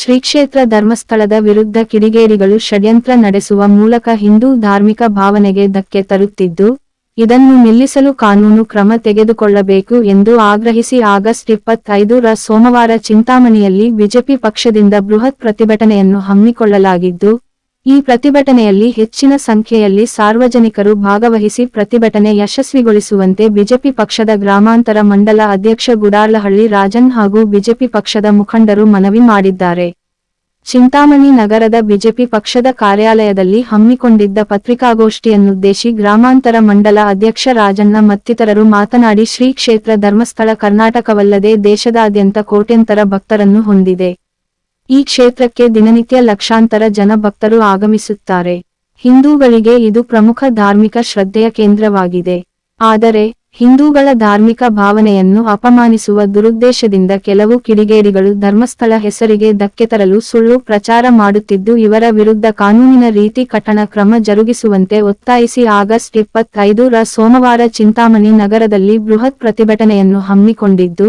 ಸ್ವಾಗತ ಇದೀಗ ಮುಖ್ಯಾಂಶಗಳು ಶ್ರೀ ಕ್ಷೇತ್ರ ಧರ್ಮಸ್ಥಳದ ವಿರುದ್ಧ ಕಿಡಿಗೇರಿಗಳು ಷಡ್ಯಂತ್ರ ನಡೆಸುವ ಮೂಲಕ ಹಿಂದೂ ಧಾರ್ಮಿಕ ಭಾವನೆಗೆ ಧಕ್ಕೆ ತರುತ್ತಿದ್ದು, ಇದನ್ನು ನಿಲ್ಲಿಸಲು ಕಾನೂನು ಕ್ರಮ ತೆಗೆದುಕೊಳ್ಳಬೇಕು ಎಂದು ಆಗ್ರಹಿಸಿ ಆಗಸ್ಟ್ ಇಪ್ಪತ್ತೈದು ರ ಸೋಮವಾರ ಚಿಂತಾಮಣಿಯಲ್ಲಿ ಬಿಜೆಪಿ ಪಕ್ಷದಿಂದ ಬೃಹತ್ ಪ್ರತಿಭಟನೆಯನ್ನು ಹಮ್ಮಿಕೊಳ್ಳಲಾಗಿದ್ದು ಈ ಪ್ರತಿಭಟನೆಯಲ್ಲಿ ಹೆಚ್ಚಿನ ಸಂಖ್ಯೆಯಲ್ಲಿ ಸಾರ್ವಜನಿಕರು ಭಾಗವಹಿಸಿ ಪ್ರತಿಭಟನೆ ಯಶಸ್ವಿಗೊಳಿಸುವಂತೆ ಬಿಜೆಪಿ ಪಕ್ಷದ ಗ್ರಾಮಾಂತರ ಮಂಡಲ ಅಧ್ಯಕ್ಷ ಗುಡಾರ್ಲಹಳ್ಳಿ ರಾಜನ್ ಹಾಗೂ ಬಿಜೆಪಿ ಪಕ್ಷದ ಮುಖಂಡರು ಮನವಿ ಮಾಡಿದ್ದಾರೆ. ಚಿಂತಾಮಣಿ ನಗರದ ಬಿಜೆಪಿ ಪಕ್ಷದ ಕಾರ್ಯಾಲಯದಲ್ಲಿ ಹಮ್ಮಿಕೊಂಡಿದ್ದ ಪತ್ರಿಕಾಗೋಷ್ಠಿಯನ್ನುದ್ದೇಶಿ ಗ್ರಾಮಾಂತರ ಮಂಡಲ ಅಧ್ಯಕ್ಷ ರಾಜಣ್ಣ ಮತ್ತಿತರರು ಮಾತನಾಡಿ ಶ್ರೀ ಕ್ಷೇತ್ರ ಧರ್ಮಸ್ಥಳ ಕರ್ನಾಟಕವಲ್ಲದೆ ದೇಶದಾದ್ಯಂತ ಕೋಟ್ಯಂತರ ಭಕ್ತರನ್ನು ಹೊಂದಿದೆ. ಈ ಕ್ಷೇತ್ರಕ್ಕೆ ದಿನನಿತ್ಯ ಲಕ್ಷಾಂತರ ಜನ ಭಕ್ತರು ಆಗಮಿಸುತ್ತಾರೆ. ಹಿಂದೂಗಳಿಗೆ ಇದು ಪ್ರಮುಖ ಧಾರ್ಮಿಕ ಶ್ರದ್ಧೆಯ ಕೇಂದ್ರವಾಗಿದೆ. ಆದರೆ, ಹಿಂದೂಗಳ ಧಾರ್ಮಿಕ ಭಾವನೆಯನ್ನು ಅಪಮಾನಿಸುವ ದುರುದ್ದೇಶದಿಂದ ಕೆಲವು ಕಿಡಿಗೇಡಿಗಳು ಧರ್ಮಸ್ಥಳ ಹೆಸರಿಗೆ ಧಕ್ಕೆ ತರಲು ಸುಳ್ಳು ಪ್ರಚಾರ ಮಾಡುತ್ತಿದ್ದು ಇವರ ವಿರುದ್ಧ ಕಾನೂನಿನ ರೀತಿ ಕಠಣ ಕ್ರಮ ಜರುಗಿಸುವಂತೆ ಒತ್ತಾಯಿಸಿ ಆಗಸ್ಟ್ ಇಪ್ಪತ್ತೈದು ರ ಸೋಮವಾರ ಚಿಂತಾಮಣಿ ನಗರದಲ್ಲಿ ಬೃಹತ್ ಪ್ರತಿಭಟನೆಯನ್ನು ಹಮ್ಮಿಕೊಂಡಿದ್ದು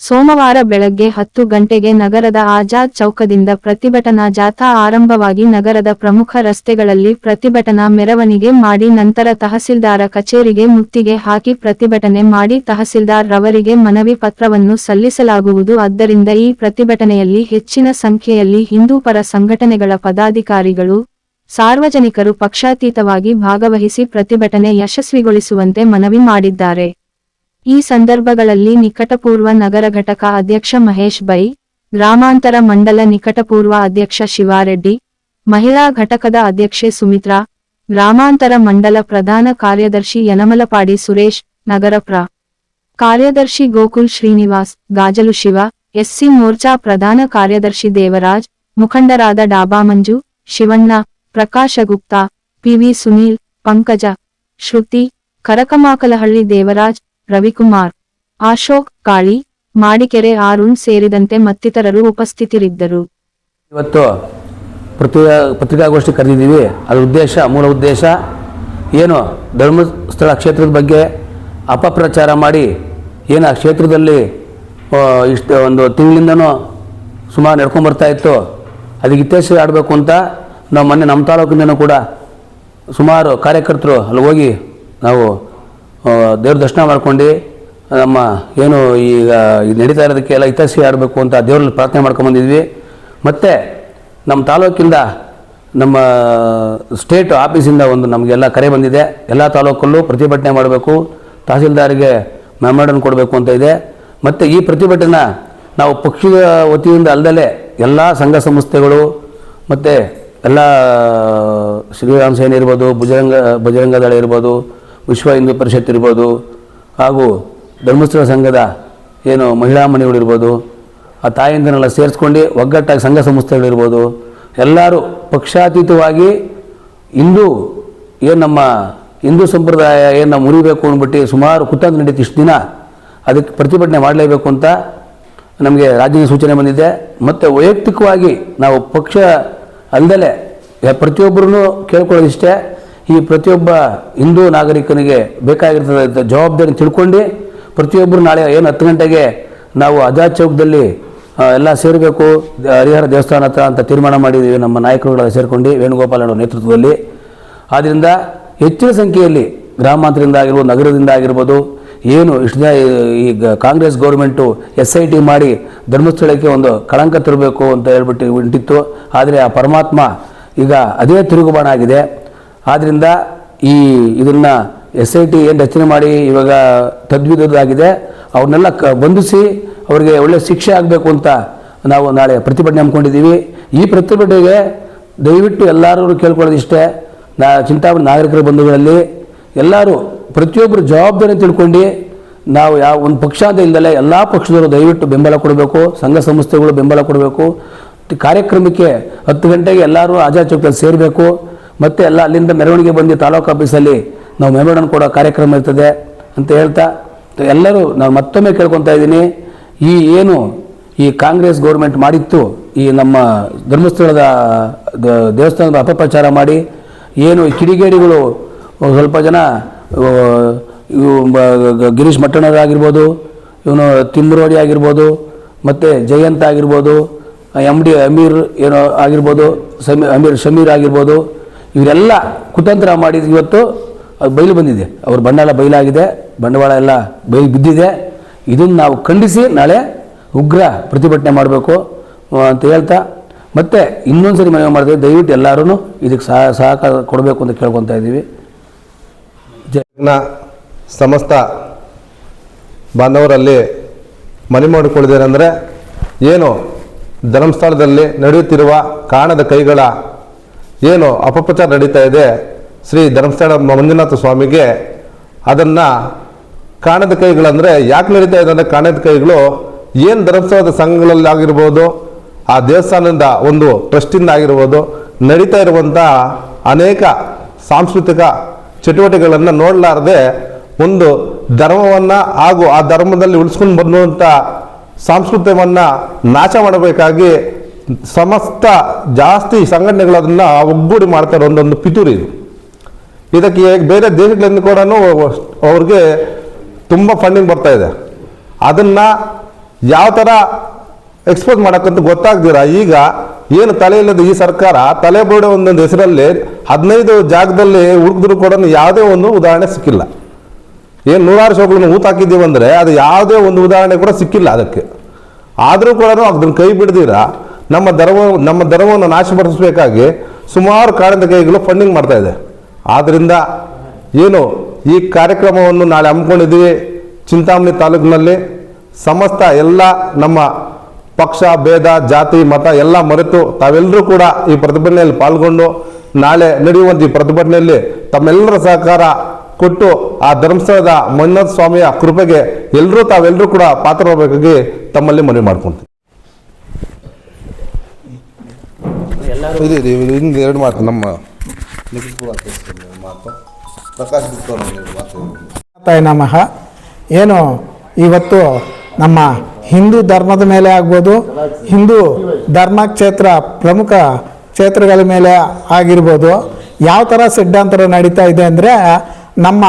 ಸೋಮವಾರ ಬೆಳಗ್ಗೆ ಹತ್ತು ಗಂಟೆಗೆ ನಗರದ ಆಜಾದ್ ಚೌಕದಿಂದ ಪ್ರತಿಭಟನಾ ಜಾಥಾ ಆರಂಭವಾಗಿ ನಗರದ ಪ್ರಮುಖ ರಸ್ತೆಗಳಲ್ಲಿ ಪ್ರತಿಭಟನಾ ಮೆರವಣಿಗೆ ಮಾಡಿ ನಂತರ ತಹಸೀಲ್ದಾರ ಕಚೇರಿಗೆ ಮುತ್ತಿಗೆ ಹಾಕಿ ಪ್ರತಿಭಟನೆ ಮಾಡಿ ತಹಸೀಲ್ದಾರ್ ರವರಿಗೆ ಮನವಿ ಪತ್ರವನ್ನು ಸಲ್ಲಿಸಲಾಗುವುದು. ಆದ್ದರಿಂದ ಈ ಪ್ರತಿಭಟನೆಯಲ್ಲಿ ಹೆಚ್ಚಿನ ಸಂಖ್ಯೆಯಲ್ಲಿ ಹಿಂದೂ ಪರ ಸಂಘಟನೆಗಳ ಪದಾಧಿಕಾರಿಗಳು, ಸಾರ್ವಜನಿಕರು ಪಕ್ಷಾತೀತವಾಗಿ ಭಾಗವಹಿಸಿ ಪ್ರತಿಭಟನೆ ಯಶಸ್ವಿಗೊಳಿಸುವಂತೆ ಮನವಿ ಮಾಡಿದ್ದಾರೆ. ಈ ಸಂದರ್ಭಗಳಲ್ಲಿ ನಿಕಟಪೂರ್ವ ನಗರ ಘಟಕ ಅಧ್ಯಕ್ಷ ಮಹೇಶ್ ಬೈ, ಗ್ರಾಮಾಂತರ ಮಂಡಲ ನಿಕಟಪೂರ್ವ ಅಧ್ಯಕ್ಷ ಶಿವಾರೆಡ್ಡಿ, ಮಹಿಳಾ ಘಟಕದ ಅಧ್ಯಕ್ಷೆ ಸುಮಿತ್ರಾ, ಗ್ರಾಮಾಂತರ ಮಂಡಲ ಪ್ರಧಾನ ಕಾರ್ಯದರ್ಶಿ ಯನಮಲಪಾಡಿ ಸುರೇಶ್, ನಗರ ಪ್ರ. ಕಾರ್ಯದರ್ಶಿ ಗೋಕುಲ್ ಶ್ರೀನಿವಾಸ್, ಗಾಜಲು ಶಿವ, ಎಸ್ಸಿ ಮೋರ್ಚಾ ಪ್ರಧಾನ ಕಾರ್ಯದರ್ಶಿ ದೇವರಾಜ್, ಮುಖಂಡರಾದ ಡಾಬಾ ಮಂಜು, ಶಿವಣ್ಣ, ಪ್ರಕಾಶ ಗುಪ್ತಾ ಪಿವಿ ಸುನೀಲ್, ಪಂಕಜ, ಶ್ರುತಿ, ಕರಕಮಾಕಲಹಳ್ಳಿ ದೇವರಾಜ್ ರವಿಕುಮಾರ್, ಅಶೋಕ್, ಕಾಳಿ, ಮಾಡಿಕೆರೆ, ಅರುಣ್ ಸೇರಿದಂತೆ ಮತ್ತಿತರರು ಉಪಸ್ಥಿತರಿದ್ದರು. ಇವತ್ತು ಪತ್ರಿಕಾ ಪತ್ರಿಕಾಗೋಷ್ಠಿ ಕರೆದಿದ್ದೀವಿ. ಅದರ ಉದ್ದೇಶ, ಮೂಲ ಉದ್ದೇಶ ಏನು? ಧರ್ಮಸ್ಥಳ ಕ್ಷೇತ್ರದ ಬಗ್ಗೆ ಅಪಪ್ರಚಾರ ಮಾಡಿ ಏನು ಆ ಕ್ಷೇತ್ರದಲ್ಲಿ ಇಷ್ಟು ಒಂದು ತಿಂಗಳಿಂದನೂ ಸುಮಾರು ನಡ್ಕೊಂಬರ್ತಾ ಇತ್ತು. ಅದಕ್ಕೆ ಇತ್ಯರ್ಥ ಆಡಬೇಕು ಅಂತ ನಾವು ಮೊನ್ನೆ ನಮ್ಮ ತಾಲೂಕಿಂದನೂ ಕೂಡ ಸುಮಾರು ಕಾರ್ಯಕರ್ತರು ಅಲ್ಲಿ ಹೋಗಿ ನಾವು ದೇವ್ರ ದರ್ಶನ ಮಾಡ್ಕೊಂಡು ನಮ್ಮ ಏನು ಈಗ ಇದು ನಡೀತಾ ಇರೋದಕ್ಕೆಲ್ಲ ಹಿತೈಷಿ ಆಡಬೇಕು ಅಂತ ದೇವ್ರಲ್ಲಿ ಪ್ರಾರ್ಥನೆ ಮಾಡ್ಕೊಂಬಂದಿದ್ವಿ ಮತ್ತು ನಮ್ಮ ತಾಲೂಕಿಂದ ನಮ್ಮ ಸ್ಟೇಟ್ ಆಫೀಸಿಂದ ಒಂದು ನಮಗೆಲ್ಲ ಕರೆ ಬಂದಿದೆ. ಎಲ್ಲ ತಾಲೂಕಲ್ಲೂ ಪ್ರತಿಭಟನೆ ಮಾಡಬೇಕು. ತಹಸೀಲ್ದಾರಿಗೆ ಮೆಮೊರನ್ ಕೊಡಬೇಕು ಅಂತ ಇದೆ. ಮತ್ತು ಈ ಪ್ರತಿಭಟನೆ ನಾವು ಪಕ್ಷದ ವತಿಯಿಂದ ಅಲ್ಲದೆ ಎಲ್ಲ ಸಂಘ ಸಂಸ್ಥೆಗಳು ಮತ್ತು ಎಲ್ಲ ಶ್ರೀರಾಮ್ ಸೇನೆ ಇರ್ಬೋದು, ಭುಜರಂಗ, ಭಜರಂಗದಳ ಇರ್ಬೋದು ವಿಶ್ವ ಹಿಂದೂ ಪರಿಷತ್ ಇರ್ಬೋದು ಹಾಗೂ ಧರ್ಮಸ್ಥಳ ಸಂಘದ ಏನು ಮಹಿಳಾ ಮನೆಗಳಿರ್ಬೋದು ಆ ತಾಯಂದಿರನ್ನೆಲ್ಲ ಸೇರಿಸ್ಕೊಂಡು ಒಗ್ಗಟ್ಟಾಗಿ ಸಂಘ ಸಂಸ್ಥೆಗಳಿರ್ಬೋದು ಎಲ್ಲರೂ ಪಕ್ಷಾತೀತವಾಗಿ ಹಿಂದೂ, ಏನು ನಮ್ಮ ಹಿಂದೂ ಸಂಪ್ರದಾಯ ಏನು ನಾವು ಮುರಿಬೇಕು ಅಂದ್ಬಿಟ್ಟು ಸುಮಾರು ಕುತಂತ್ರ ನಡೀತು ಇಷ್ಟು ದಿನ, ಅದಕ್ಕೆ ಪ್ರತಿಭಟನೆ ಮಾಡಲೇಬೇಕು ಅಂತ ನಮಗೆ ರಾಜ್ಯದ ಸೂಚನೆ ಬಂದಿದೆ. ಮತ್ತು ವೈಯಕ್ತಿಕವಾಗಿ ನಾವು ಪಕ್ಷ ಅಲ್ಲದಲೇ ಪ್ರತಿಯೊಬ್ಬರೂ ಕೇಳ್ಕೊಳ್ಳೋದಿಷ್ಟೇ. ಈ ಪ್ರತಿಯೊಬ್ಬ ಹಿಂದೂ ನಾಗರಿಕನಿಗೆ ಬೇಕಾಗಿರ್ತದ ಜವಾಬ್ದಾರಿ ತಿಳ್ಕೊಂಡು ಪ್ರತಿಯೊಬ್ಬರು ನಾಳೆ ಏನು ಹತ್ತು ಗಂಟೆಗೆ ನಾವು ಅಜಾ ಚೌಕದಲ್ಲಿ ಎಲ್ಲ ಸೇರಬೇಕು, ಹರಿಹರ ದೇವಸ್ಥಾನ ಹತ್ರ ಅಂತ ತೀರ್ಮಾನ ಮಾಡಿದ್ದೀವಿ ನಮ್ಮ ನಾಯಕರುಗಳ ಸೇರಿಕೊಂಡು ವೇಣುಗೋಪಾಲ ನೇತೃತ್ವದಲ್ಲಿ. ಆದ್ದರಿಂದ ಹೆಚ್ಚಿನ ಸಂಖ್ಯೆಯಲ್ಲಿ ಗ್ರಾಮಾಂತರದಿಂದ ಆಗಿರ್ಬೋದು, ನಗರದಿಂದ ಆಗಿರ್ಬೋದು, ಏನು ಇಷ್ಟು ದಿನ ಈಗ Congress government S I T ಮಾಡಿ ಧರ್ಮಸ್ಥಳಕ್ಕೆ ಒಂದು ಕಳಂಕ ತರಬೇಕು ಅಂತ ಹೇಳ್ಬಿಟ್ಟು ಆದರೆ ಆ ಪರಮಾತ್ಮ ಈಗ ಅದೇ ತಿರುಗುಬಾಣ ಆಗಿದೆ. ಆದ್ದರಿಂದ ಈ ಇದನ್ನು ಎಸ್ ಐ ಟಿ ಏನು ರಚನೆ ಮಾಡಿ ಇವಾಗ ತದ್ವಿಧದಾಗಿದೆ ಅವ್ರನ್ನೆಲ್ಲ ಕ ಬಂಧಿಸಿ ಅವರಿಗೆ ಒಳ್ಳೆಯ ಶಿಕ್ಷೆ ಆಗಬೇಕು ಅಂತ ನಾವು ನಾಳೆ ಪ್ರತಿಭಟನೆ ಹಮ್ಮಿಕೊಂಡಿದ್ದೀವಿ. ಈ ಪ್ರತಿಭಟನೆಗೆ ದಯವಿಟ್ಟು ಎಲ್ಲರೂ ಕೇಳ್ಕೊಳ್ಳೋದಿಷ್ಟೇ. ನಾ ಚಿಂತಾಮಣಿ ನಾಗರಿಕರ ಬಂಧುಗಳಲ್ಲಿ ಎಲ್ಲರೂ ಪ್ರತಿಯೊಬ್ಬರು ಜವಾಬ್ದಾರಿ ತಿಳ್ಕೊಂಡು ನಾವು ಯಾವ ಒಂದು ಪಕ್ಷ ಅಂತ ಇಲ್ಲದಲ್ಲೇ ಎಲ್ಲ ಪಕ್ಷದವರು ದಯವಿಟ್ಟು ಬೆಂಬಲ ಕೊಡಬೇಕು. ಸಂಘ ಸಂಸ್ಥೆಗಳು ಬೆಂಬಲ ಕೊಡಬೇಕು. ಕಾರ್ಯಕ್ರಮಕ್ಕೆ ಹತ್ತು ಗಂಟೆಗೆ ಎಲ್ಲರೂ ಆಜಾದ್ ಚೌಕದಲ್ಲಿ ಸೇರಬೇಕು. ಮತ್ತು ಎಲ್ಲ ಅಲ್ಲಿಂದ ಮೆರವಣಿಗೆ ಬಂದು ತಾಲೂಕು ಆಫೀಸಲ್ಲಿ ನಾವು ಮೆಮೋರಂಡಮ್ ಕೊಡೋ ಕಾರ್ಯಕ್ರಮ ಇರ್ತದೆ ಅಂತ ಹೇಳ್ತಾ ಎಲ್ಲರೂ ನಾನು ಮತ್ತೊಮ್ಮೆ ಕೇಳ್ಕೊತಾ ಇದ್ದೀನಿ, ಈ ಏನು ಈ ಕಾಂಗ್ರೆಸ್ ಗೌರ್ಮೆಂಟ್ ಮಾಡಿತ್ತು, ಈ ನಮ್ಮ ಧರ್ಮಸ್ಥಳದ ದೇವಸ್ಥಾನದ ಅಪಪ್ರಚಾರ ಮಾಡಿ, ಏನು ಕಿಡಿಗೇಡಿಗಳು ಸ್ವಲ್ಪ ಜನ ಗಿರೀಶ್ ಇವು ಆಗಿರ್ಬೋದು ಇವನು ತಿಂದ್ರೋಡಿ ಆಗಿರ್ಬೋದು, ಮತ್ತು ಜಯಂತ್ ಆಗಿರ್ಬೋದು ಎಂ ಡಿ ಅಮೀರ್ ಏನೋ ಆಗಿರ್ಬೋದು ಸಮೀರ್ ಅಮೀರ್ ಶಮೀರ್ ಆಗಿರ್ಬೋದು ಇವರೆಲ್ಲ ಕುತಂತ್ರ ಮಾಡಿ ಇವತ್ತು ಅದು ಬಯಲು ಬಂದಿದೆ. ಅವ್ರ ಎಲ್ಲ ಬಯಲಾಗಿದೆ ಬಂಡವಾಳ ಎಲ್ಲ ಬಯಲು ಬಿದ್ದಿದೆ. ಇದನ್ನು ನಾವು ಖಂಡಿಸಿ ನಾಳೆ ಉಗ್ರ ಪ್ರತಿಭಟನೆ ಮಾಡಬೇಕು ಅಂತ ಹೇಳ್ತಾ, ಮತ್ತೆ ಇನ್ನೊಂದು ಸರಿ ಮನವಿ ಮಾಡಿದ್ರೆ ದಯವಿಟ್ಟು ಎಲ್ಲರೂ ಇದಕ್ಕೆ ಸಹ, ಸಹಕಾರ ಕೊಡಬೇಕು ಅಂತ ಕೇಳ್ಕೊತಾ ಇದ್ದೀವಿ. ಜನ ಸಮಸ್ತ ಬಾಂಧವರಲ್ಲಿ ಮನೆ ಮಾಡಿಕೊಳ್ಳಿದ್ದೇನೆಂದರೆ ಏನು ಧರ್ಮಸ್ಥಳದಲ್ಲಿ ನಡೆಯುತ್ತಿರುವ ಕಾಣದ ಕೈಗಳ ಏನು ಅಪಪ್ರಚಾರ ನಡೀತಾ ಇದೆ, ಶ್ರೀ ಧರ್ಮಸ್ಥಳ ಮಂಜುನಾಥ ಸ್ವಾಮಿಗೆ ಅದನ್ನು ಕಾಣದ ಕೈಗಳಂದರೆ ಯಾಕೆ ನಡೀತಾ ಇದೆ ಅಂದರೆ ಕಾಣದ ಕೈಗಳು ಏನು ಧರ್ಮಸ್ಥಳದ ಸಂಘಗಳಲ್ಲಿ ಆಗಿರ್ಬೋದು, ಆ ದೇವಸ್ಥಾನದಿಂದ ಒಂದು ಟ್ರಸ್ಟಿಂದ ಆಗಿರ್ಬೋದು, ನಡೀತಾ ಇರುವಂಥ ಅನೇಕ ಸಾಂಸ್ಕೃತಿಕ ಚಟುವಟಿಕೆಗಳನ್ನು ನೋಡಲಾರದೆ ಒಂದು ಧರ್ಮವನ್ನು ಹಾಗೂ ಆ ಧರ್ಮದಲ್ಲಿ ಉಳಿಸ್ಕೊಂಡು ಬಂದಂಥ ಸಂಸ್ಕೃತಿಯನ್ನು ನಾಶ ಮಾಡಬೇಕಾಗಿ ಸಮಸ್ತ ಜಾಸ್ತಿ ಸಂಘಟನೆಗಳು ಅದನ್ನ ಒಗ್ಗೂಡಿ ಮಾಡ್ತಾರೆ ಒಂದೊಂದು ಪಿತೂರಿ ಇದು. ಇದಕ್ಕೆ ಬೇರೆ ದೇಶಗಳಿಂದ ಕೂಡ ಅವ್ರಿಗೆ ತುಂಬ ಫಂಡಿಂಗ್ ಬರ್ತಾ ಇದೆ. ಅದನ್ನು ಯಾವ ಥರ ಎಕ್ಸ್ಪೋಸ್ ಮಾಡೋಕ್ಕಂತ ಗೊತ್ತಾಗ್ದಿರ. ಈಗ ಏನು ತಲೆ ಇಲ್ಲದ ಈ ಸರ್ಕಾರ ತಲೆ ಬೋಡೆ ಒಂದೊಂದು ಹೆಸರಲ್ಲಿ ಹದಿನೈದು ಜಾಗದಲ್ಲಿ ಹುಡುಕಿದ್ರು ಕೂಡ ಯಾವುದೇ ಒಂದು ಉದಾಹರಣೆ ಸಿಕ್ಕಿಲ್ಲ. ಏನು ನೂರಾರು ಶೋಗಳನ್ನು ಊತ ಹಾಕಿದ್ದೀವಿ ಅಂದರೆ ಅದು ಯಾವುದೇ ಒಂದು ಉದಾಹರಣೆ ಕೂಡ ಸಿಕ್ಕಿಲ್ಲ ಅದಕ್ಕೆ. ಆದರೂ ಕೂಡ ಅದನ್ನು ಕೈ ಬಿಡ್ದಿರ? ನಮ್ಮ ಧರ್ಮ ನಮ್ಮ ಧರ್ಮವನ್ನು ನಾಶಪಡಿಸಬೇಕಾಗಿ ಸುಮಾರು ಕಾರಣದ ಕೈಗಳು ಫಂಡಿಂಗ್ ಮಾಡ್ತಾ ಇದೆ. ಆದ್ದರಿಂದ ಏನು ಈ ಕಾರ್ಯಕ್ರಮವನ್ನು ನಾಳೆ ಹಮ್ಮಿಕೊಂಡಿದ್ದೀವಿ. ಚಿಂತಾಮಣಿ ತಾಲೂಕಿನಲ್ಲಿ ಸಮಸ್ತ ಎಲ್ಲ ನಮ್ಮ ಪಕ್ಷ, ಭೇದ, ಜಾತಿ, ಮತ ಎಲ್ಲ ಮರೆತು ತಾವೆಲ್ಲರೂ ಕೂಡ ಈ ಪ್ರತಿಭಟನೆಯಲ್ಲಿ ಪಾಲ್ಗೊಂಡು ನಾಳೆ ನಡೆಯುವಂಥ ಈ ಪ್ರತಿಭಟನೆಯಲ್ಲಿ ತಮ್ಮೆಲ್ಲರ ಸಹಕಾರ ಕೊಟ್ಟು ಆ ಧರ್ಮಸ್ಥಳದ ಮಂಜುನಾಥ ಸ್ವಾಮಿಯ ಕೃಪೆಗೆ ಎಲ್ಲರೂ ತಾವೆಲ್ಲರೂ ಕೂಡ ಪಾತ್ರವಾಗಬೇಕಾಗಿ ತಮ್ಮಲ್ಲಿ ಮನವಿ ಮಾಡ್ಕೊಂತೀವಿ ಇದು ಇದು ಇದು ಹಿಂಗೆ ಎರಡು ಮಾತು ನಮ್ಮ ನಿಖಿಲ್ ಕೂಡ ಮಾತು. ಪ್ರಕಾಶ್ ಮಾತು ತಾಯಿ ನಮಃ. ಏನು ಇವತ್ತು ನಮ್ಮ ಹಿಂದೂ ಧರ್ಮದ ಮೇಲೆ ಆಗ್ಬೋದು ಹಿಂದೂ ಧರ್ಮ ಕ್ಷೇತ್ರ ಪ್ರಮುಖ ಕ್ಷೇತ್ರಗಳ ಮೇಲೆ ಆಗಿರ್ಬೋದು. ಯಾವ ಥರ ಸಿದ್ಧಾಂತರ ನಡೀತಾ ಇದೆ ಅಂದರೆ ನಮ್ಮ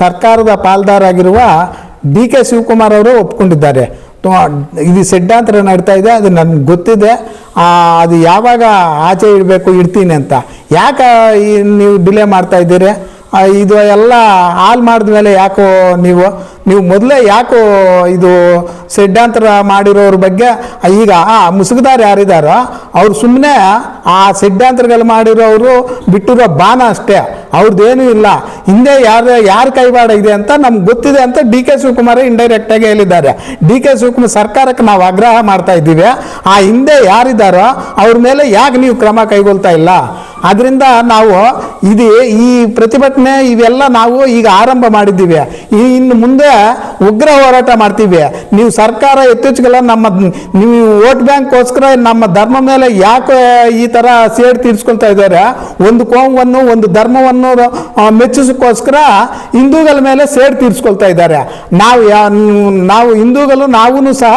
ಸರ್ಕಾರದ ಪಾಲ್ದಾರಾಗಿರುವ ಡಿ ಕೆ ಶಿವಕುಮಾರ್ ಅವರು ಒಪ್ಕೊಂಡಿದ್ದಾರೆ. ಇದು ಸಿಡ್ಡಾಂತರ ನಡ್ತಾ ಇದೆ ಅದು ನನ್ಗೆ ಗೊತ್ತಿದೆ. ಅದು ಯಾವಾಗ ಆಚೆ ಇಡಬೇಕು ಇಡ್ತೀನಿ ಅಂತ. ಯಾಕೆ ನೀವು ಡಿಲೇ ಮಾಡ್ತಾ ಇದ್ದೀರಿ? ಇದು ಎಲ್ಲ ಹಾಲ್ ಮಾಡಿದ್ಮೇಲೆ ಯಾಕೋ ನೀವು ನೀವು ಮೊದಲೇ ಯಾಕೋ ಇದು ಸಿದ್ಧಾಂತರ ಮಾಡಿರೋರ ಬಗ್ಗೆ ಈಗ ಆ ಮುಸುಗುದಾರ ಯಾರಿದ್ದಾರೋ ಅವ್ರು ಸುಮ್ಮನೆ ಆ ಸಿದ್ಧಾಂತಗಳು ಮಾಡಿರೋರು ಬಿಟ್ಟಿರೋ ಬಾನ ಅಷ್ಟೇ ಅವ್ರದ್ದೇನೂ ಇಲ್ಲ. ಹಿಂದೆ ಯಾರು, ಯಾರ ಕೈವಾಡ ಇದೆ ಅಂತ ನಮ್ಗೆ ಗೊತ್ತಿದೆ ಅಂತ ಡಿ ಕೆ ಶಿವಕುಮಾರ್ ಇಂಡೈರೆಕ್ಟ್ ಆಗಿ ಹೇಳಿದ್ದಾರೆ. ಡಿ ಕೆ ಶಿವಕುಮಾರ್ ಸರ್ಕಾರಕ್ಕೆ ನಾವು ಆಗ್ರಹ ಮಾಡ್ತಾ ಇದ್ದೀವಿ. ಆ ಹಿಂದೆ ಯಾರಿದ್ದಾರೋ ಅವ್ರ ಮೇಲೆ ಯಾಕೆ ನೀವು ಕ್ರಮ ಕೈಗೊಳ್ತಾ ಇಲ್ಲ? ಅದರಿಂದ ನಾವು ಇದು ಈ ಪ್ರತಿಭಟನೆ ಇವೆಲ್ಲ ನಾವು ಈಗ ಆರಂಭ ಮಾಡಿದ್ದೀವಿ. ಈ ಇನ್ನು ಮುಂದೆ ಉಗ್ರ ಹೋರಾಟ ಮಾಡ್ತೀವಿ. ನೀವು ಸರ್ಕಾರ ಇತ್ತೀಚೆಗೆಲ್ಲ ನಮ್ಮ ನೀವು ವೋಟ್ ಬ್ಯಾಂಕ್ಗೋಸ್ಕರ ನಮ್ಮ ಧರ್ಮ ಮೇಲೆ ಯಾಕೆ ಈ ಥರ ಸೇಡ್ ತೀರಿಸ್ಕೊಳ್ತಾ ಇದ್ದಾರೆ. ಒಂದು ಕೋಮವನ್ನು, ಒಂದು ಧರ್ಮವನ್ನು ಮೆಚ್ಚಿಸೋಕ್ಕೋಸ್ಕರ ಹಿಂದೂಗಳ ಮೇಲೆ ಸೇಡ್ ತೀರಿಸ್ಕೊಳ್ತಾ ಇದ್ದಾರೆ. ನಾವು ನಾವು ಹಿಂದೂಗಳು ನಾವೂ ಸಹ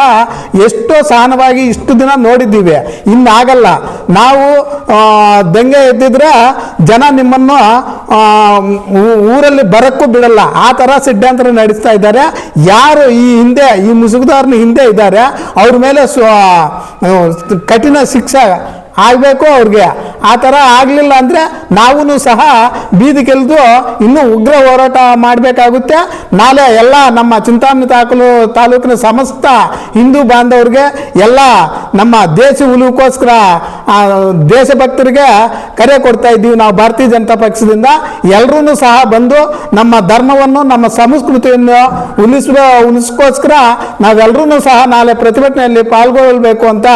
ಎಷ್ಟೋ ಸಹನವಾಗಿ ಇಷ್ಟು ದಿನ ನೋಡಿದ್ದೀವಿ. ಇನ್ನಾಗಲ್ಲ. ನಾವು ದಂಗೆ ಎದ್ದಿದ್ರೆ ಜನ ನಿಮ್ಮನ್ನು ಊರಲ್ಲಿ ಬರಕ್ಕೂ ಬಿಡಲ್ಲ. ಆ ಥರ ಸಿದ್ಧಾಂತ ನಡೆಸ್ತಾ ಇದ್ದಾರೆ. ಯಾರು ಈ ಹಿಂದೆ, ಈ ಮುಸುಗುದಾರನ ಹಿಂದೆ ಇದ್ದಾರೆ. ಅವ್ರ ಮೇಲೆ ಕಠಿಣ ಶಿಕ್ಷೆ ಆಗಬೇಕು ಅವ್ರಿಗೆ. ಆ ಥರ ಆಗಲಿಲ್ಲ ಅಂದರೆ ನಾವೂ ಸಹ ಬೀದಿ ಕೆಲ್ದು ಇನ್ನೂ ಉಗ್ರ ಹೋರಾಟ ಮಾಡಬೇಕಾಗುತ್ತೆ. ನಾಳೆ ಎಲ್ಲ ನಮ್ಮ ಚಿಂತಾಮಣಿ ತಾಕಲು ತಾಲೂಕಿನ ಸಮಸ್ತ ಹಿಂದೂ ಬಾಂಧವ್ರಿಗೆ ಎಲ್ಲ ನಮ್ಮ ದೇಶ ಉಳಿಗೋಸ್ಕರ ಆ, ದೇಶಭಕ್ತರಿಗೆ ಕರೆ ಕೊಡ್ತಾ ಇದ್ದೀವಿ ನಾವು ಭಾರತೀಯ ಜನತಾ ಪಕ್ಷದಿಂದ. ಎಲ್ಲರೂ ಸಹ ಬಂದು ನಮ್ಮ ಧರ್ಮವನ್ನು ನಮ್ಮ ಸಂಸ್ಕೃತಿಯನ್ನು ಉಳಿಸುವ ಉಳಿಸ್ಕೋಸ್ಕರ ನಾವೆಲ್ಲರೂ ಸಹ ನಾಳೆ ಪ್ರತಿಭಟನೆಯಲ್ಲಿ ಪಾಲ್ಗೊಳ್ಳಬೇಕು ಅಂತ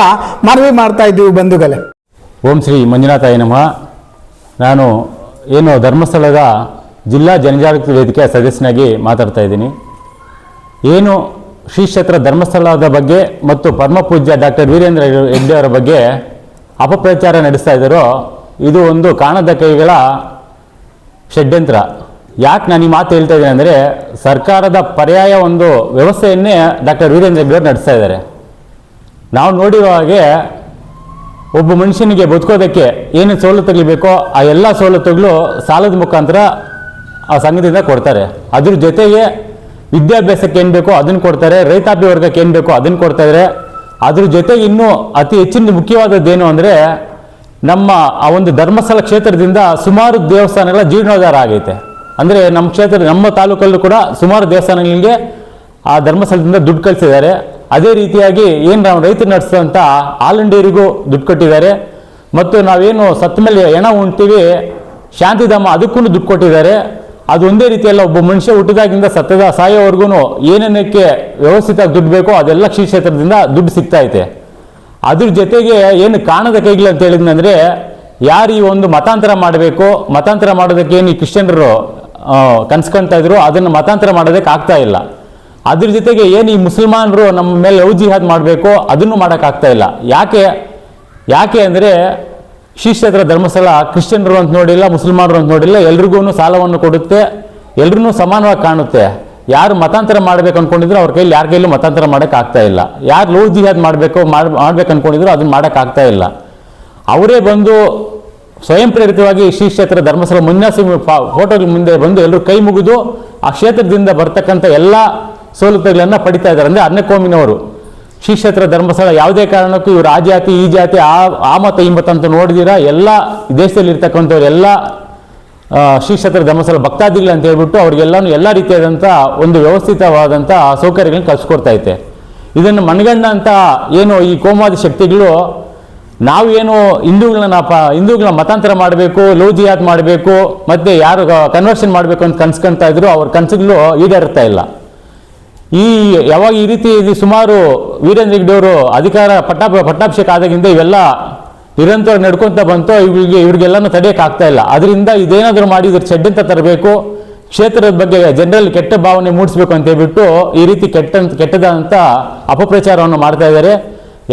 ಮನವಿ ಮಾಡ್ತಾ ಇದ್ದೀವಿ ಬಂಧುಗಳೇ. ಓಂ ಶ್ರೀ ಮಂಜುನಾಥಾಯ ನಮಃ. ನಾನು ಏನು ಧರ್ಮಸ್ಥಳದ ಜಿಲ್ಲಾ ಜನಜಾಗೃತಿ ವೇದಿಕೆಯ ಸದಸ್ಯನಾಗಿ ಮಾತಾಡ್ತಾ ಇದ್ದೀನಿ. ಏನು ಶ್ರೀ ಕ್ಷೇತ್ರ ಧರ್ಮಸ್ಥಳದ ಬಗ್ಗೆ ಮತ್ತು ಪರಮಪೂಜ್ಯ ಡಾಕ್ಟರ್ ವೀರೇಂದ್ರ ಹೆಗ್ಡೆ ಅವರ ಬಗ್ಗೆ ಅಪಪ್ರಚಾರ ನಡೆಸ್ತಾ ಇದ್ದಾರೋ, ಇದು ಒಂದು ಕಾಣದ ಕೈಗಳ ಷಡ್ಯಂತ್ರ. ಯಾಕೆ ನಾನು ಈ ಮಾತು ಹೇಳ್ತಾ ಇದ್ದೀನಿ ಅಂದರೆ, ಸರ್ಕಾರದ ಪರ್ಯಾಯ ಒಂದು ವ್ಯವಸ್ಥೆಯನ್ನೇ ಡಾಕ್ಟರ್ ವೀರೇಂದ್ರ ಹೆಗ್ಡೆ ಅವರು ನಡೆಸ್ತಾ ಇದ್ದಾರೆ. ನಾವು ನೋಡಿರೋ ಹಾಗೆ ಒಬ್ಬ ಮನುಷ್ಯನಿಗೆ ಬದುಕೋದಕ್ಕೆ ಏನು ಸವಲತ್ತುಗಳು ಬೇಕೋ ಆ ಎಲ್ಲ ಸವಲತ್ತುಗಳು ಸಾಲದ ಮುಖಾಂತರ ಆ ಸಂಘದಿಂದ ಕೊಡ್ತಾರೆ. ಅದ್ರ ಜೊತೆಗೆ ವಿದ್ಯಾಭ್ಯಾಸಕ್ಕೆ ಏನು ಬೇಕೋ ಅದನ್ನು ಕೊಡ್ತಾರೆ, ರೈತಾಪಿ ವರ್ಗಕ್ಕೆ ಏನು ಬೇಕೋ ಅದನ್ನು ಕೊಡ್ತಾ ಇದ್ದಾರೆ ಅದ್ರ ಜೊತೆಗೆ ಇನ್ನೂ ಅತಿ ಹೆಚ್ಚಿನ ಮುಖ್ಯವಾದದ್ದೇನು ಅಂದರೆ ನಮ್ಮ ಆ ಒಂದು ಧರ್ಮಸ್ಥಳ ಕ್ಷೇತ್ರದಿಂದ ಸುಮಾರು ದೇವಸ್ಥಾನಗಳ ಜೀರ್ಣೋದ್ಧಾರ ಆಗೈತೆ. ಅಂದರೆ ನಮ್ಮ ಕ್ಷೇತ್ರ, ನಮ್ಮ ತಾಲೂಕಲ್ಲೂ ಕೂಡ ಸುಮಾರು ದೇವಸ್ಥಾನಗಳಿಗೆ ಆ ಧರ್ಮಸ್ಥಳದಿಂದ ದುಡ್ಡು ಕಳಿಸಿದ್ದಾರೆ. ಅದೇ ರೀತಿಯಾಗಿ ಏನು ನಾವು ರೈತರು ನಡೆಸಿದಂಥ ಆಲಂಡೇರಿಗೂ ದುಡ್ಡು ಕೊಟ್ಟಿದ್ದಾರೆ. ಮತ್ತು ನಾವೇನು ಸತ್ತ ಮೇಲೆ ಹೆಣ ಉಣ್ತೀವಿ ಶಾಂತಿಧಾಮ ಅದಕ್ಕೂ ದುಡ್ಡು ಕೊಟ್ಟಿದ್ದಾರೆ. ಅದು ಒಂದೇ ರೀತಿಯಲ್ಲ ಒಬ್ಬ ಮನುಷ್ಯ ಹುಟ್ಟಿದಾಗಿಂದ ಸತ್ತದ ಸಾಯೋವರೆಗೂ ಏನೇನಕ್ಕೆ ವ್ಯವಸ್ಥಿತ ದುಡ್ಡು ಬೇಕೋ ಅದೆಲ್ಲ ಕ್ಷೇತ್ರದಿಂದ ದುಡ್ಡು ಸಿಗ್ತಾ ಐತೆ ಅದ್ರ ಜೊತೆಗೆ ಏನು ಕಾಣದ ಕೈಗಳು ಅಂತ ಹೇಳಿದ್ನಂದ್ರೆ, ಯಾರು ಈ ಒಂದು ಮತಾಂತರ ಮಾಡಬೇಕು, ಮತಾಂತರ ಮಾಡೋದಕ್ಕೆ ಏನು ಈ ಕ್ರಿಶ್ಚಿಯನ್ರು ಕನ್ಸ್ಕೊಂತ ಇದ್ರು, ಅದನ್ನು ಮತಾಂತರ ಮಾಡೋದಕ್ಕೆ ಆಗ್ತಾ ಇಲ್ಲ. ಅದ್ರ ಜೊತೆಗೆ ಏನು ಈ ಮುಸಲ್ಮಾನರು ನಮ್ಮ ಮೇಲೆ ಲವ್ ಜಿಹಾದ್ ಮಾಡಬೇಕು ಅದನ್ನು ಮಾಡೋಕ್ಕಾಗ್ತಾ ಇಲ್ಲ. ಯಾಕೆ? ಯಾಕೆ ಅಂದರೆ ಶ್ರೀ ಕ್ಷೇತ್ರ ಧರ್ಮಸ್ಥಳ ಕ್ರಿಶ್ಚಿಯನ್ರು ಅಂತ ನೋಡಿಲ್ಲ, ಮುಸಲ್ಮಾನರು ಅಂತ ನೋಡಿಲ್ಲ ಎಲ್ರಿಗೂ ಸಾಲವನ್ನು ಕೊಡುತ್ತೆ ಎಲ್ರೂ ಸಮಾನವಾಗಿ ಕಾಣುತ್ತೆ. ಯಾರು ಮತಾಂತರ ಮಾಡಬೇಕು ಅಂದ್ಕೊಂಡಿದ್ರು ಅವ್ರ ಕೈಲಿ ಯಾರ ಕೈಲೂ ಮತಾಂತರ ಮಾಡೋಕ್ಕಾಗ್ತಾ ಇಲ್ಲ. ಯಾರು ಲವ್ ಜಿಹಾದ್ ಮಾಡಬೇಕು ಮಾಡ್ಬೇಕು ಅಂದ್ಕೊಂಡಿದ್ರು ಅದನ್ನು ಮಾಡೋಕ್ಕಾಗ್ತಾ ಇಲ್ಲ. ಅವರೇ ಬಂದು ಸ್ವಯಂ ಪ್ರೇರಿತವಾಗಿ ಶ್ರೀ ಕ್ಷೇತ್ರ ಧರ್ಮಸ್ಥಳ ಮುನ್ಯಾಸಿ ಫೋಟೋಗಳ ಮುಂದೆ ಬಂದು ಎಲ್ಲರೂ ಕೈ ಮುಗಿದು ಆ ಕ್ಷೇತ್ರದಿಂದ ಬರ್ತಕ್ಕಂಥ ಎಲ್ಲ ಸವಲತ್ತುಗಳನ್ನು ಪಡಿತಾ ಇದ್ದಾರೆ. ಅಂದರೆ ಅನ್ನಕೋಮಿನವರು ಶ್ರೀ ಕ್ಷೇತ್ರ ಧರ್ಮಸ್ಥಳ ಯಾವುದೇ ಕಾರಣಕ್ಕೂ ಇವರು ಆ ಜಾತಿ ಈ ಜಾತಿ ಆ ಆ ಮತ ಈ ಮತ ಅಂತ ನೋಡಿದಿರ ಎಲ್ಲ ದೇಶದಲ್ಲಿ ಇರ್ತಕ್ಕಂಥವ್ರು ಎಲ್ಲ ಆ, ಶ್ರೀ ಕ್ಷೇತ್ರ ಧರ್ಮಸ್ಥಳ ಭಕ್ತಾದಿಗಳು ಅಂತ ಹೇಳ್ಬಿಟ್ಟು ಅವ್ರಿಗೆಲ್ಲನೂ ಎಲ್ಲ ರೀತಿಯಾದಂಥ ಒಂದು ವ್ಯವಸ್ಥಿತವಾದಂಥ ಸೌಕರ್ಯಗಳನ್ನ ಕಲ್ಸ್ಕೊಡ್ತಾ ಐತೆ. ಇದನ್ನು ಮನಗಂಡ ಏನು ಈ ಕೋಮಾದಿ ಶಕ್ತಿಗಳು ನಾವು ಏನು ಹಿಂದೂಗಳನ್ನ ಪ ಹಿಂದೂಗಳನ್ನ ಮತಾಂತರ ಮಾಡಬೇಕು ಲೋಜಿಯಾತ್ ಮಾಡಬೇಕು ಮತ್ತು ಯಾರು ಕನ್ವರ್ಷನ್ ಮಾಡಬೇಕು ಅಂತ ಕನ್ಸ್ಕೊಂತ ಇದ್ರು ಅವ್ರ ಕನಸುಗಳು ಈಡೇರ್ತಾ ಇಲ್ಲ. ಈ ಯಾವಾಗ ಈ ರೀತಿ ಇದು ಸುಮಾರು ವೀರೇಂದ್ರ ಹೆಗ್ಡೆ ಅವರು ಅಧಿಕಾರ ಪಟ್ಟಾ ಪಟ್ಟಾಭಿಷೇಕ ಆದಾಗಿಂದ ಇವೆಲ್ಲ ನಿರಂತರ ನಡ್ಕೊಂತ ಬಂತು, ಇವ್ರಿಗೆ, ಇವ್ರಿಗೆಲ್ಲಾನು ತಡೆಯಕ್ಕೆ ಆಗ್ತಾ ಇಲ್ಲ. ಅದರಿಂದ ಇದೇನಾದರೂ ಮಾಡಿ ಇದ್ರ ಚೆಡ್ಡಂತ ತರಬೇಕು. ಕ್ಷೇತ್ರದ ಬಗ್ಗೆ ಜನರಲ್ಲಿ ಕೆಟ್ಟ ಭಾವನೆ ಮೂಡಿಸ್ಬೇಕು ಅಂತ ಹೇಳ್ಬಿಟ್ಟು ಈ ರೀತಿ ಕೆಟ್ಟ ಕೆಟ್ಟದಂತ ಅಪಪ್ರಚಾರವನ್ನು ಮಾಡ್ತಾ ಇದ್ದಾರೆ.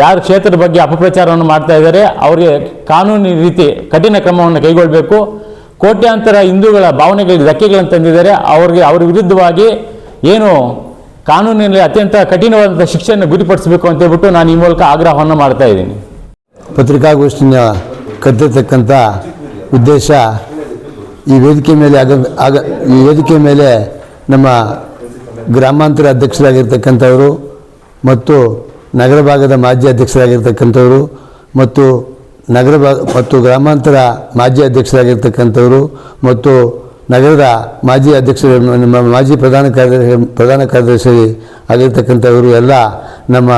ಯಾರು ಕ್ಷೇತ್ರದ ಬಗ್ಗೆ ಅಪಪ್ರಚಾರವನ್ನು ಮಾಡ್ತಾ ಇದ್ದಾರೆ, ಅವರಿಗೆ ಕಾನೂನಿನ ರೀತಿ ಕಠಿಣ ಕ್ರಮವನ್ನು ಕೈಗೊಳ್ಳಬೇಕು ಕೋಟ್ಯಾಂತರ ಹಿಂದೂಗಳ ಭಾವನೆಗಳಿಗೆ ಧಕ್ಕೆಗಳನ್ನು ತಂದಿದ್ದಾರೆ. ಅವ್ರಿಗೆ, ಅವ್ರ ವಿರುದ್ಧವಾಗಿ ಏನು ಕಾನೂನಿನಲ್ಲಿ ಅತ್ಯಂತ ಕಠಿಣವಾದಂಥ ಶಿಕ್ಷೆಯನ್ನು ಗುರಿಪಡಿಸಬೇಕು ಅಂತ ಹೇಳ್ಬಿಟ್ಟು ನಾನು ಈ ಮೂಲಕ ಆಗ್ರಹವನ್ನು ಮಾಡ್ತಾ ಇದ್ದೀನಿ. ಪತ್ರಿಕಾಗೋಷ್ಠಿನ ಕದ್ದಿರ್ತಕ್ಕಂಥ ಉದ್ದೇಶ ಈ ವೇದಿಕೆ ಮೇಲೆ ಆಗ ಆಗ, ಈ ವೇದಿಕೆ ಮೇಲೆ ನಮ್ಮ ಗ್ರಾಮಾಂತರ ಅಧ್ಯಕ್ಷರಾಗಿರ್ತಕ್ಕಂಥವರು ಮತ್ತು ನಗರ ಭಾಗದ ಮಾಜಿ ಅಧ್ಯಕ್ಷರಾಗಿರ್ತಕ್ಕಂಥವರು ಮತ್ತು ನಗರ ಭಾಗ ಮತ್ತು ಗ್ರಾಮಾಂತರ ಮಾಜಿ ಅಧ್ಯಕ್ಷರಾಗಿರ್ತಕ್ಕಂಥವರು ಮತ್ತು ನಗರದ ಮಾಜಿ ಅಧ್ಯಕ್ಷರು, ನಮ್ಮ ಮಾಜಿ ಪ್ರಧಾನ ಕಾರ್ಯದರ್ಶಿ ಪ್ರಧಾನ ಕಾರ್ಯದರ್ಶಿ ಆಗಿರ್ತಕ್ಕಂಥವರು ಎಲ್ಲ ನಮ್ಮ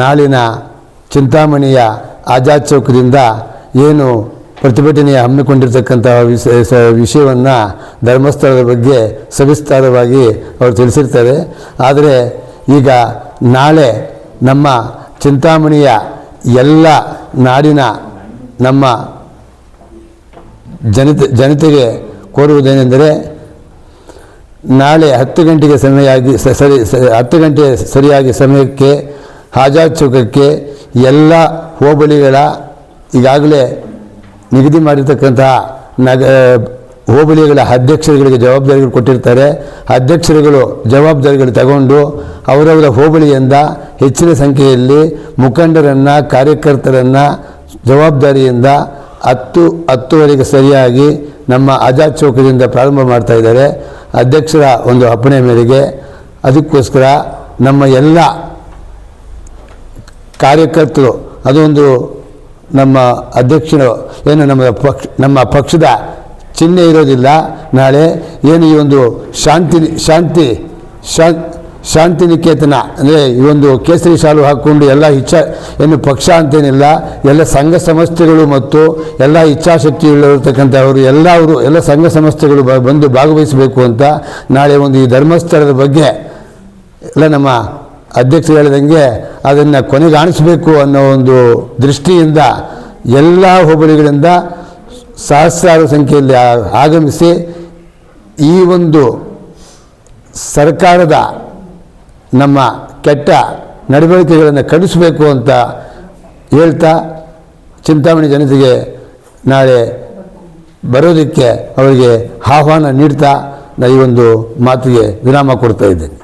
ನಾಳಿನ ಚಿಂತಾಮಣಿಯ ಆಜಾದ್ ಚೌಕದಿಂದ ಏನು ಪ್ರತಿಭಟನೆ ಹಮ್ಮಿಕೊಂಡಿರ್ತಕ್ಕಂಥ ವಿಷ ವಿಷಯವನ್ನು ಧರ್ಮಸ್ಥಳದ ಬಗ್ಗೆ ಸವಿಸ್ತಾರವಾಗಿ ಅವರು ತಿಳಿಸಿರ್ತಾರೆ. ಆದರೆ ಈಗ ನಾಳೆ ನಮ್ಮ ಚಿಂತಾಮಣಿಯ ಎಲ್ಲ ನಾಡಿನ ನಮ್ಮ ಜನತೆ, ಜನತೆಗೆ ಕೋರುವುದೇನೆಂದರೆ ನಾಳೆ ಹತ್ತು ಗಂಟೆಗೆ ಸಮಯಾಗಿ ಸರಿ ಹತ್ತು ಗಂಟೆ ಸರಿಯಾಗಿ ಸಮಯಕ್ಕೆ ಹಾಜಾದ್ ಚೌಕಕ್ಕೆ ಎಲ್ಲ ಹೋಬಳಿಗಳ ಈಗಾಗಲೇ ನಿಗದಿ ಮಾಡಿರ್ತಕ್ಕಂತಹ ನಗ ಹೋಬಳಿಗಳ ಅಧ್ಯಕ್ಷರುಗಳಿಗೆ ಜವಾಬ್ದಾರಿಗಳು ಕೊಟ್ಟಿರ್ತಾರೆ. ಅಧ್ಯಕ್ಷರುಗಳು ಜವಾಬ್ದಾರಿಗಳು ತಗೊಂಡು ಅವರವರ ಹೋಬಳಿಯಿಂದ ಹೆಚ್ಚಿನ ಸಂಖ್ಯೆಯಲ್ಲಿ ಮುಖಂಡರನ್ನು, ಕಾರ್ಯಕರ್ತರನ್ನು ಜವಾಬ್ದಾರಿಯಿಂದ ಹತ್ತು ಹತ್ತುವರೆಗೆ ಸರಿಯಾಗಿ ನಮ್ಮ ಆಜಾದ್ ಚೌಕದಿಂದ ಪ್ರಾರಂಭ ಮಾಡ್ತಾ ಇದ್ದಾರೆ. ಅಧ್ಯಕ್ಷರ ಒಂದು ಅಪ್ಪಣೆ ಮೇರೆಗೆ ಅದಕ್ಕೋಸ್ಕರ ನಮ್ಮ ಎಲ್ಲ ಕಾರ್ಯಕರ್ತರು, ಅದೊಂದು ನಮ್ಮ ಅಧ್ಯಕ್ಷರು, ಏನು ನಮ್ಮ ಪಕ್ಷ, ನಮ್ಮ ಪಕ್ಷದ ಚಿಹ್ನೆ ಇರೋದಿಲ್ಲ. ನಾಳೆ ಏನು ಈ ಒಂದು ಶಾಂತಿ ಶಾಂತಿ ಶಾನ್ ಶಾಂತಿ ನಿಕೇತನ ಅಂದರೆ ಈ ಒಂದು ಕೇಸರಿ ಶಾಲು ಹಾಕ್ಕೊಂಡು ಎಲ್ಲ ಇಚ್ಛಾ, ಏನು ಪಕ್ಷ ಅಂತೇನಿಲ್ಲ, ಎಲ್ಲ ಸಂಘ ಸಂಸ್ಥೆಗಳು ಮತ್ತು ಎಲ್ಲ ಇಚ್ಛಾಶಕ್ತಿಗಳಿರ್ತಕ್ಕಂಥವರು ಎಲ್ಲವರು ಎಲ್ಲ ಸಂಘ ಸಂಸ್ಥೆಗಳು ಬಂದು ಭಾಗವಹಿಸಬೇಕು ಅಂತ ನಾಳೆ ಒಂದು ಈ ಧರ್ಮಸ್ಥಳದ ಬಗ್ಗೆ ಎಲ್ಲ ನಮ್ಮ ಅಧ್ಯಕ್ಷರು ಹೇಳಿದಂಗೆ ಅದನ್ನು ಕೊನೆಗಾಣಿಸಬೇಕು ಅನ್ನೋ ಒಂದು ದೃಷ್ಟಿಯಿಂದ ಎಲ್ಲ ಹೋಬಳಿಗಳಿಂದ ಸಹಸ್ರಾರು ಸಂಖ್ಯೆಯಲ್ಲಿ ಆಗಮಿಸಿ ಈ ಒಂದು ಸರ್ಕಾರದ ನಮ್ಮ ಕೆಟ್ಟ ನಡವಳಿಕೆಗಳನ್ನು ಕಡಿಸಬೇಕು ಅಂತ ಹೇಳ್ತಾ ಚಿಂತಾಮಣಿ ಜನತೆಗೆ ನಾಳೆ ಬರೋದಕ್ಕೆ ಅವರಿಗೆ ಆಹ್ವಾನ ನೀಡ್ತಾ ನಾನು ಈ ಒಂದು ಮಾತಿಗೆ ವಿರಾಮ ಕೊಡ್ತಾ ಇದ್ದೇನೆ.